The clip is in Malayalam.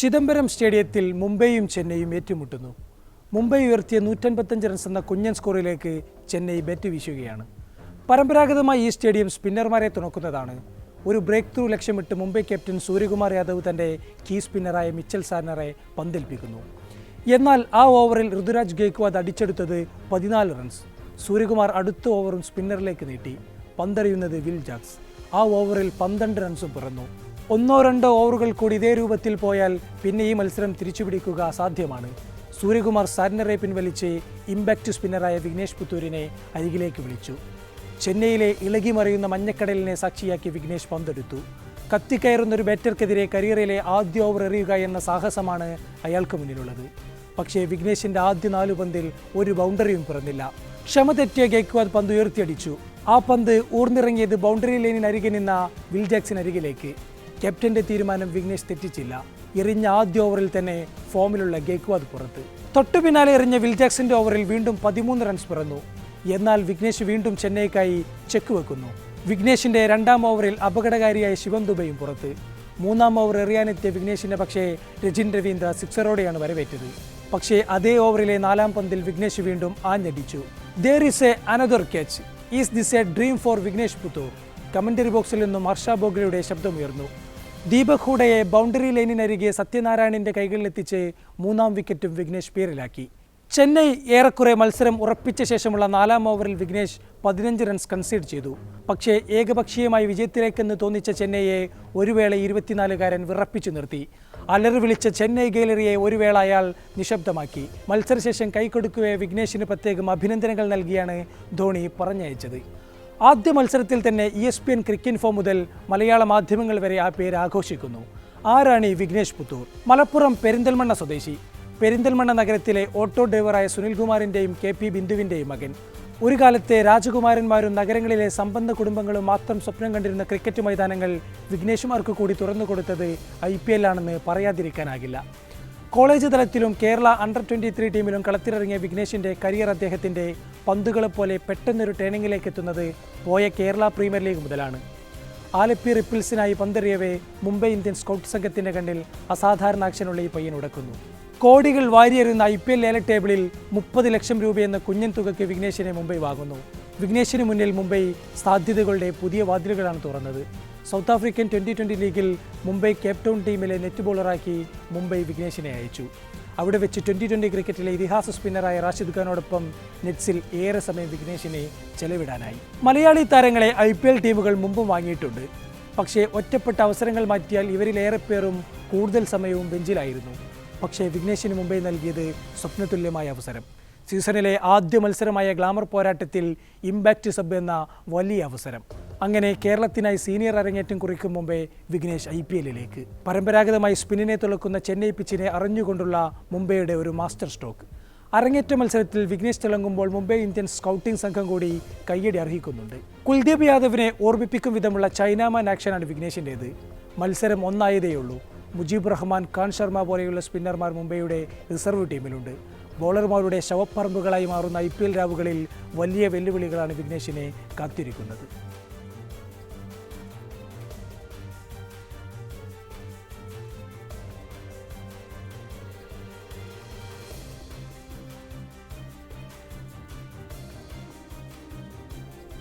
ചിദംബരം സ്റ്റേഡിയത്തിൽ മുംബൈയും ചെന്നൈയും ഏറ്റുമുട്ടുന്നു. മുംബൈ ഉയർത്തിയ നൂറ്റൻപത്തഞ്ച് റൺസ് എന്ന കുഞ്ഞൻ സ്കോറിലേക്ക് ചെന്നൈ ബാറ്റ് വീശുകയാണ്. പരമ്പരാഗതമായി ഈ സ്റ്റേഡിയം സ്പിന്നർമാരെ തുണക്കുന്നതാണ്. ഒരു ബ്രേക്ക് ത്രൂ ലക്ഷ്യമിട്ട് മുംബൈ ക്യാപ്റ്റൻ സൂര്യകുമാർ യാദവ് തന്റെ കീ സ്പിന്നറായ മിച്ചൽ സാർണറെ പന്തേൽപ്പിക്കുന്നു. എന്നാൽ ആ ഓവറിൽ ഋതുരാജ് ഗേക്വാദ് അടിച്ചെടുത്തത് പതിനാല് റൺസ് സൂര്യകുമാർ അടുത്ത ഓവറും സ്പിന്നറിലേക്ക് നീട്ടി. പന്തെറിയുന്നത് വിൽ ജാക്സ്. ആ ഓവറിൽ പന്ത്രണ്ട് റൺസും പിറന്നു. ഒന്നോ രണ്ടോ ഓവറുകൾ കൂടി ഇതേ രൂപത്തിൽ പോയാൽ പിന്നെ ഈ മത്സരം തിരിച്ചുപിടിക്കുക അസാധ്യമാണ്. സൂര്യകുമാർ സാരിനറെ പിൻവലിച്ച് ഇമ്പാക്റ്റ് സ്പിന്നറായ വിഘ്നേഷ് പുത്തൂരിനെ അരികിലേക്ക് വിളിച്ചു. ചെന്നൈയിലെ ഇളകിമറിയുന്ന മഞ്ഞക്കടലിനെ സാക്ഷിയാക്കി വിഘ്നേഷ് പന്തെടുത്തു. കത്തിക്കയറുന്ന ഒരു ബാറ്റർക്കെതിരെ കരിയറിലെ ആദ്യ ഓവർ എറിയുക എന്ന സാഹസമാണ് അയാൾക്ക് മുന്നിലുള്ളത്. പക്ഷേ വിഘ്നേഷിന്റെ ആദ്യ നാലു പന്തിൽ ഒരു ബൗണ്ടറിയും പിറന്നില്ല. ക്ഷമ തെറ്റിയ ഗേക്വാദ് പന്ത് ഉയർത്തിയടിച്ചു. ആ പന്ത് ഊർന്നിറങ്ങിയത് ബൗണ്ടറി ലൈനിനരികെ നിന്ന വിൽജാക്സിനരികിലേക്ക് ക്യാപ്റ്റന്റെ തീരുമാനം വിഘ്നേഷ് തെറ്റിച്ചില്ല. എറിഞ്ഞ ആദ്യ ഓവറിൽ തന്നെ ഫോമിലുള്ള ഗേക്വാദ് പുറത്ത്. തൊട്ടു പിന്നാലെ എറിഞ്ഞ വിൽ ജാക്സന്റെ ഓവറിൽ വീണ്ടും പതിമൂന്ന് റൺസ് പിറന്നു. എന്നാൽ വിഘ്നേഷ് വീണ്ടും ചെന്നൈക്കായി ചെക്ക് വെക്കുന്നു. വിഘ്നേഷിന്റെ രണ്ടാം ഓവറിൽ അപകടകാരിയായ ശിവം ദുബൈയും പുറത്ത്. മൂന്നാം ഓവർ എറിയാനെത്തിയ വിഘ്നേഷിനെ പക്ഷേ രജിൻ രവീന്ദ്ര സിക്സറോടെയാണ് വരവേറ്റത്. പക്ഷേ അതേ ഓവറിലെ നാലാം പന്തിൽ വിഘ്നേഷ് വീണ്ടും ആഞ്ഞടിച്ചു. There is a another catch is this a dream for Vignesh Puthur? Commentary box നിന്നും ഹർഷ ബോഗ്ലയുടെ ശബ്ദമുയർന്നു. ദീപക് ബൗണ്ടറി ലൈനിനരികെ സത്യനാരായണന്റെ കൈകളിലെത്തിച്ച് മൂന്നാം വിക്കറ്റും വിഘ്നേഷ് പേരിലാക്കി. ചെന്നൈ ഏറെക്കുറെ മത്സരം ഉറപ്പിച്ച ശേഷമുള്ള നാലാം ഓവറിൽ വിഘ്നേഷ് പതിനഞ്ച് റൺസ് കൺസീഡ് ചെയ്തു. പക്ഷേ ഏകപക്ഷീയമായി വിജയത്തിലേക്കെന്ന് തോന്നിച്ച ചെന്നൈയെ ഒരു വേള ഇരുപത്തിനാലുകാരൻ വിറപ്പിച്ചു നിർത്തി. അലറി വിളിച്ച ചെന്നൈ ഗാലറിയെ ഒരു വേള അയാൾ നിശബ്ദമാക്കി. മത്സരശേഷം കൈക്കൊടുക്കുകയെ വിഘ്നേഷിന് പ്രത്യേകം അഭിനന്ദനങ്ങൾ നൽകിയാണ് ധോണി പറഞ്ഞയച്ചത്. ആദ്യ മത്സരത്തിൽ തന്നെ E S P N cricket form മുതൽ മലയാള മാധ്യമങ്ങൾ വരെ ആ പേര് ആഘോഷിക്കുന്നു. ആരാണ് ഈ വിഘ്നേഷ് പുത്തൂർ? മലപ്പുറം പെരിന്തൽമണ്ണ സ്വദേശി. പെരിന്തൽമണ്ണ നഗരത്തിലെ ഓട്ടോ ഡ്രൈവറായ സുനിൽകുമാറിന്റെയും കെ പി ബിന്ദുവിന്റെയും മകൻ. ഒരു കാലത്തെ രാജകുമാരന്മാരും നഗരങ്ങളിലെ സമ്പന്ന കുടുംബങ്ങളും മാത്രം സ്വപ്നം കണ്ടിരുന്ന ക്രിക്കറ്റ് മൈതാനങ്ങൾ വിഘ്നേഷുമാർക്ക് കൂടി തുറന്നു കൊടുത്തത് ഐ പി എല്ലാണെന്ന് പറയാതിരിക്കാനാകില്ല. കോളേജ് തലത്തിലും കേരള അണ്ടർ ട്വന്റി ത്രീ ടീമിലും കളത്തിലിറങ്ങിയ വിഘ്നേഷിന്റെ കരിയർ അദ്ദേഹത്തിന്റെ പന്തുകളെ പോലെ പെട്ടെന്നൊരു ടേണിങ്ങിലേക്ക് എത്തുന്നത് പോയ കേരള പ്രീമിയർ ലീഗ് മുതലാണ്. ആലപ്പി റിപ്പിൾസിനായി പന്തെറിയവേ മുംബൈ ഇന്ത്യൻ സ്കൗട്ട് സംഘത്തിന്റെ കണ്ണിൽ അസാധാരണ ആക്ഷനുള്ള ഈ പയ്യൻ ഉടക്കുന്നു. കോടികൾ വാരിയെറിയുന്ന ഐ പി എൽ ലേല ടേബിളിൽ മുപ്പത് ലക്ഷം രൂപയെന്ന കുഞ്ഞൻ തുകയ്ക്ക് വിഘ്നേഷിനെ മുംബൈ വാങ്ങുന്നു. വിഘ്നേഷിന് മുന്നിൽ മുംബൈ സാധ്യതകളുടെ പുതിയ വാതിലുകളാണ് തുറന്നത്. സൗത്ത് ആഫ്രിക്കൻ ട്വന്റി ട്വന്റി ലീഗിൽ മുംബൈ കേപ്പ് ടൗൺ ടീമിലെ നെറ്റ് ബോളറാക്കി മുംബൈ വിഘ്നേഷിനെ അയച്ചു. അവിടെ വെച്ച് ട്വന്റി ട്വന്റി ക്രിക്കറ്റിലെ ഇതിഹാസ സ്പിന്നറായ റാഷിദ് ഖാനോടൊപ്പം നെറ്റ്സിൽ ഏറെ സമയം വിഘ്നേഷിനെ ചെലവിടാനായി. മലയാളി താരങ്ങളെ ഐ പി എൽ ടീമുകൾ മുമ്പും വാങ്ങിയിട്ടുണ്ട്. പക്ഷേ ഒറ്റപ്പെട്ട അവസരങ്ങൾ മാറ്റിയാൽ ഇവരിലേറെ പേരും കൂടുതൽ സമയവും ബെഞ്ചിലായിരുന്നു. പക്ഷേ വിഘ്നേഷിന് മുംബൈ നൽകിയത് സ്വപ്നതുല്യമായ അവസരം. സീസണിലെ ആദ്യ മത്സരമായ ഗ്ലാമർ പോരാട്ടത്തിൽ ഇമ്പാക്റ്റ് സബ് എന്ന വലിയ അവസരം. അങ്ങനെ കേരളത്തിനായി സീനിയർ അരങ്ങേറ്റം കുറിക്കും മുമ്പേ വിഘ്നേഷ് ഐ പി എല്ലിലേക്ക്. പരമ്പരാഗതമായി സ്പിന്നിനെ തുളക്കുന്ന ചെന്നൈ പിച്ചിനെ അറിഞ്ഞുകൊണ്ടുള്ള മുംബൈയുടെ ഒരു മാസ്റ്റർ സ്ട്രോക്ക്. അരങ്ങേറ്റ മത്സരത്തിൽ വിഘ്നേഷ് തിളങ്ങുമ്പോൾ മുംബൈ ഇന്ത്യൻസ് സ്കൗട്ടിംഗ് സംഘം കൂടി കയ്യടി അർഹിക്കുന്നുണ്ട്. കുൽദീപ് യാദവിനെ ഓർമ്മിപ്പിക്കും വിധമുള്ള ചൈനാമാൻ ആക്ഷനാണ് വിഘ്നേഷിന്റേത്. മത്സരം ഒന്നായതേയുള്ളൂ. മുജീബ് റഹ്മാൻ ഖാൻ ശർമ്മ പോലെയുള്ള സ്പിന്നർമാർ മുംബൈയുടെ റിസർവ് ടീമിലുണ്ട്. ബോളർമാരുടെ ശവപ്പറമ്പുകളായി മാറുന്ന ഐ രാവുകളിൽ വലിയ വെല്ലുവിളികളാണ് വിഘ്നേഷിനെ കാത്തിരിക്കുന്നത്.